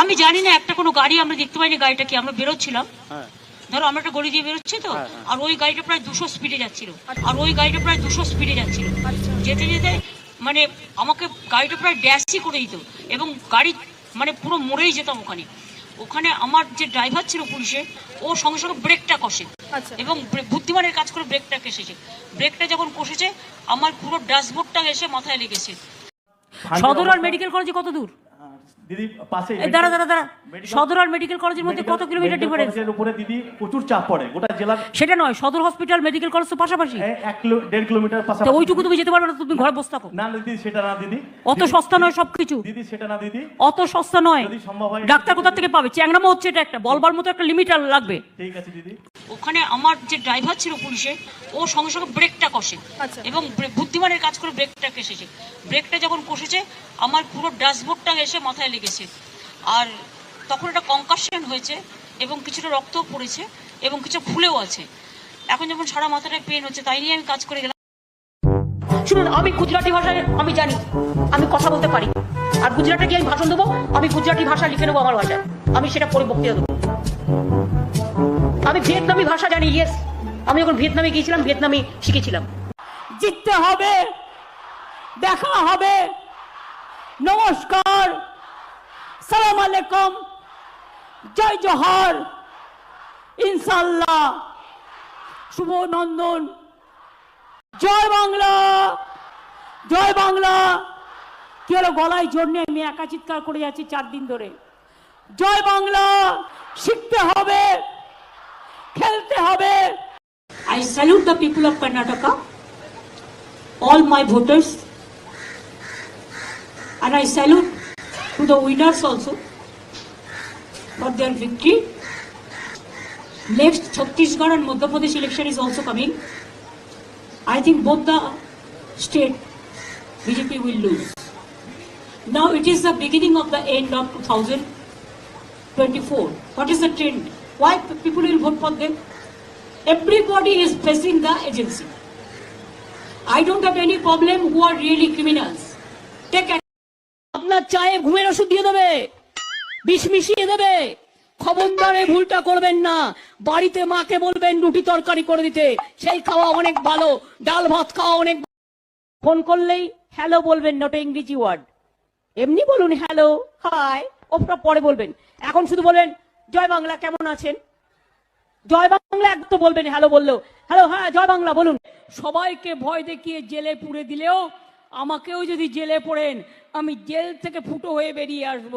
আমি জানি না একটা কোনো গাড়ি আমরা দেখতে পাইনি গাড়িটা কি আমরা বেরোচ্ছিলাম? হ্যাঁ। ধরো আমরা একটা গড়ি দিয়ে বেরোচ্ছি তো হ্যাঁ, হ্যাঁ। আর ওই গাড়িটা প্রায় দুশো স্পিডে যাচ্ছিল। আর ওই গাড়িটা প্রায় দুশো স্পিডে যাচ্ছিল। যেতে যেতে মানে আমাকে গাড়িটা প্রায় ড্যাশই করে দিত এবং গাড়ি মানে পুরো মরেই যেতাম ওখানে। ওখানে আমার যে ড্রাইভার ছিল পুলিশে ও সঙ্গে সঙ্গে ব্রেকটা কষে। আচ্ছা। এবং বুদ্ধিমানের কাজ করে ব্রেকটা কেসেছে। ব্রেকটা যখন কষেছে আমার পুরো ড্যাশবোর্ডটা এসে মাথায় লেগেছে। সদর মেডিকেল কলেজে কত দূর? দিদি পাশে দাঁড়া দাঁড়া দাঁড়া। সদর আর মেডিকেল কলেজের মধ্যে কত কিলোমিটার ডিফারেন্স কলেজের উপরে দিদি প্রচুর চাপ পড়ে। গোটা জেলার সেটা নয় সদর হসপিটাল মেডিকেল কলেজ তো পাশাপাশি। এক কিলো দেড় কিলোমিটার পাশাপাশি। ওইটুকু তুমি যেতে পারবে না তুমি ঘরে বসে থাকো। না দিদি সেটা না দিদি। অত সস্তা নয় সবকিছু। দিদি সেটা না দিদি। অত সস্তা নয়। যদি সম্ভব হয় ডাক্তার কোথা থেকে পাবে? চ্যাংরামো হচ্ছে এটা একটা। বলবার মতো একটা লিমিট লাগবে। ঠিক আছে দিদি। ওখানে আমার যে ড্রাইভার ছিল পুলিশে ও সঙ্গে সঙ্গে ব্রেকটা কষে। আচ্ছা। এবং বুদ্ধিমানের কাজ করে ব্রেকটা কেসেছে ব্রেকটা যখন কষেছে আমার পুরো ড্যাশবোর্ডটা এসে মাথায় লেগেছে আর তখন একটা কনকাশন হয়েছে এবং কিছুটা রক্ত পড়েছে এবং কিছু ফুলেও আছে। এখন যখন সারা মাথাটা পেন হচ্ছে, তাই নিয়ে আমি কাজ করে গেলাম। শুনুন, আমি গুজরাটি ভাষায় আমি জানি, আমি কথা বলতে পারি। আর গুজরাটে গিয়ে আমি ভাষণ দেবো, আমি গুজরাটি ভাষা লিখে নেব আমার ভাষায়। আমি সেটা পরে বক্তৃতা দেবো। আমি ভিয়েতনামি ভাষা জানি ইয়েস আমি যখন ভিয়েতনামে গিয়েছিলাম, ভিয়েতনামি শিখেছিলাম। জিততে হবে, দেখা হবে। নমস্কার। সালাম আলাইকুম। জয় জোহর। ইনশাল্লাহ শুভ নন্দন। জয় বাংলা। জয় বাংলা। কি হলো গলায় জোর নিয়ে আমি একা চিৎকার করে যাচ্ছি চার দিন ধরে। জয় বাংলা। শিখতে হবে। খেলতে হবে। I salute the people of Karnataka, all my voters, and I salute to the winners also for their victory. Next Chhattisgarh and Madhya Pradesh election is also coming. I think both the state BJP will lose. Now it is the beginning of the end of 2024. What is the trend? Why people will vote for them? Everybody is facing the agency. I don't have any problem who are really criminals. Take. আপনার চায়ে ঘুমের ওষুধ দিয়ে দেবে। বিষ মিশিয়ে দেবে। খবরদার ভুলটা করবেন না। বাড়িতে মাকে বলবেন রুটি তরকারি করে দিতে। সেই খাওয়া অনেক ভালো। ডাল ভাত খাওয়া অনেক ফোন করলেই হ্যালো বলবেন নট ইংরেজি ওয়ার্ড এমনি বলুন হ্যালো, হাই ওটা পরে বলবেন। এখন শুধু বলবেন, জয় বাংলা, কেমন আছেন? জয় বাংলা, এক তো বলবেন হ্যালো বললেও হ্যালো হ্যাঁ জয় বাংলা, বলুন। সবাইকে ভয় দেখিয়ে জেলে পুড়ে দিলেও আমাকেও যদি জেলে পড়েন আমি জেল থেকে ফুটো হয়ে বেরিয়ে আসব।